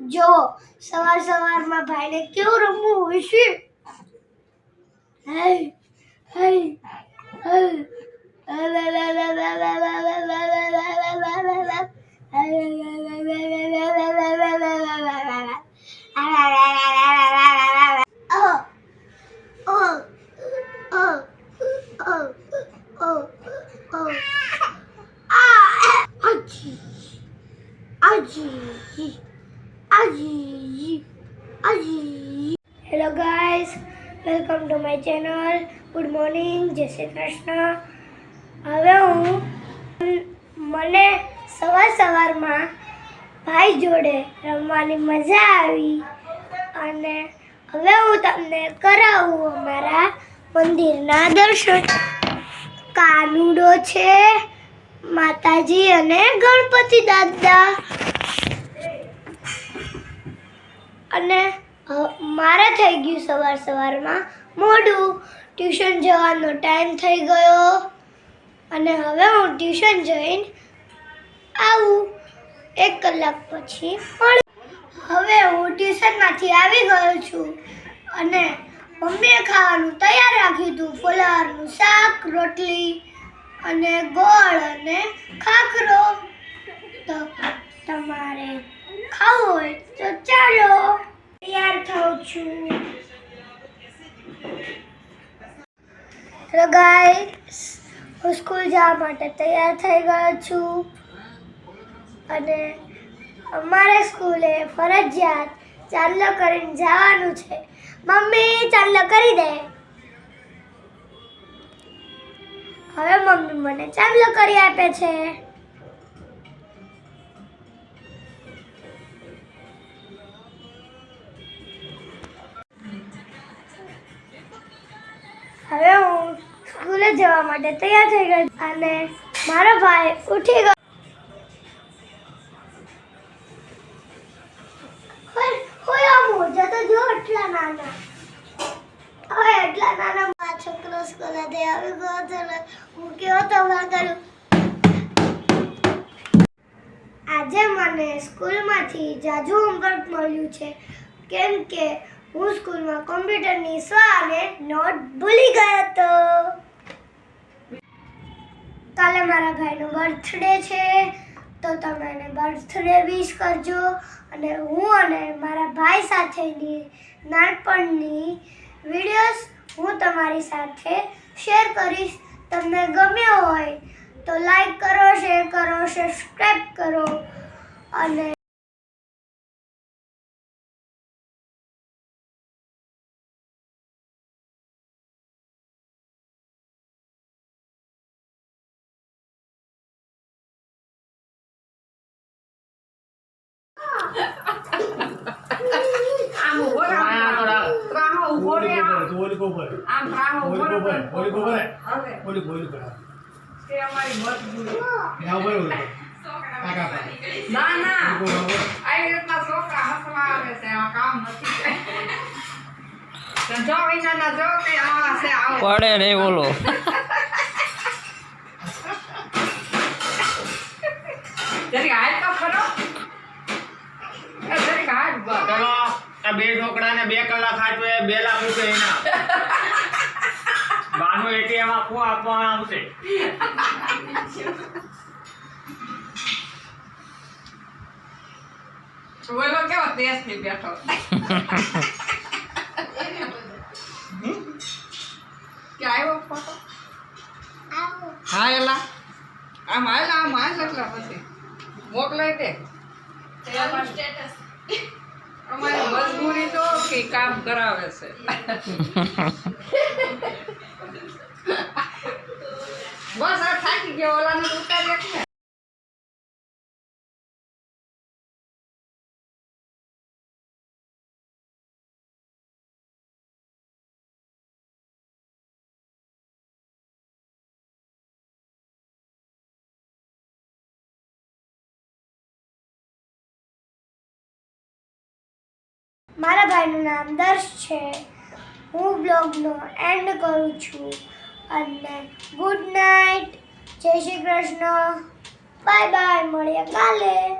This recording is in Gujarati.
જો સવાર સવારમાં ભાઈને કેવું રમવું હોય છે હે હે હે Oh. Oh. Oh. Oh. Oh. Oh. Ah. Aji. Aji. Hello guys welcome to my channel good morning જય શ્રી કૃષ્ણ હવે હું મને સવાર સવારમાં ભાઈ જોડે રમવાની મજા આવી અને હવે હું તમને કરાવું અમારા મંદિરના દર્શન. કાનુડો છે, માતાજી અને ગણપતિ દાદા. અને મારે થઈ ગયું સવાર સવારમાં મોડું. ટ્યુશન જવાનો ટાઈમ થઈ ગયો. અને હવે હું ટ્યુશન જઈને આવું. એક કલાક પછી હવે હું ટ્યુશનમાંથી આવી ગયો છું. અને મમ્મીએ ખાવાનું તૈયાર રાખ્યું હતું. ફુલાવરનું શાક, રોટલી અને ગોળ અને ખાખરો. તો તમારે ખાવું હોય તો ચાલો. તૈયાર થાઉં છું. ગાઈસ, હું સ્કૂલ જવા માટે તૈયાર થઈ ગયો છું. અને અમારે સ્કૂલે ફરજિયાત ચાલો કરીને જવાનું છે. મમ્મી ચાલો કરી દે. હવે મમ્મી મને ચાલો કરી આપે છે. હવે હું સ્કૂલે જવા માટે તૈયાર થઈ ગઈ અને મારો ભાઈ ઉઠી ગયો. છોકરો હું કેવો કરું. આજે મને સ્કૂલમાંથી જાજુ હોમવર્ક મળ્યું છે. કેમ કે હું સ્કૂલમાં કોમ્પ્યુટરની સ્વ અને નોટ ભૂલી ગયો હતો. કાલે મારા ભાઈનો બર્થડે છે, તો તમે એને બર્થડે વિશ કરજો. અને હું અને મારા ભાઈ સાથેની નાનપણની વિડીયોઝ હું તમારી સાથે શેર કરીશ. તમને ગમ્યો હોય તો લાઈક કરો શેર કરો સબસ્ક્રાઈબ કરો. અને આમ ઊભો રહો. ત્રાહો ઊભો આમ. ત્રાહો ઊભો રહે. હવે. તે અમારી મજબૂરી. ના ના. આવી રીતના છોકરા હસવા આવે છે આ કામ નથી તો જો વિનાના જો કે આવા છે આવો. પડે નહીં બોલો જરીક હાલ તો ખરો એ જરીક હાલ બસ. ચલો આ બે ને બે કલાક હાચવે બે લાખ રૂપિયા એના બાનું એટીએમ આપવું આપવામાં આવશે. બોલો કેવો તેજથી બેઠો? કે આવ્યો ફોટો હા એલા આમ હાલ આમ હાલ એટલા પછી. મોકલાય દે અમારી મજબૂરી તો કે કામ કરાવે છે. બસ આ થાકી ગયો ઓલાનું ઉતારી મારા ભાઈનું નામ દર્શ છે. હું બ્લોગનો એન્ડ કરું છું. અને ગુડ નાઇટ. જય શ્રી કૃષ્ણ. Bye bye. મળીએ કાલે.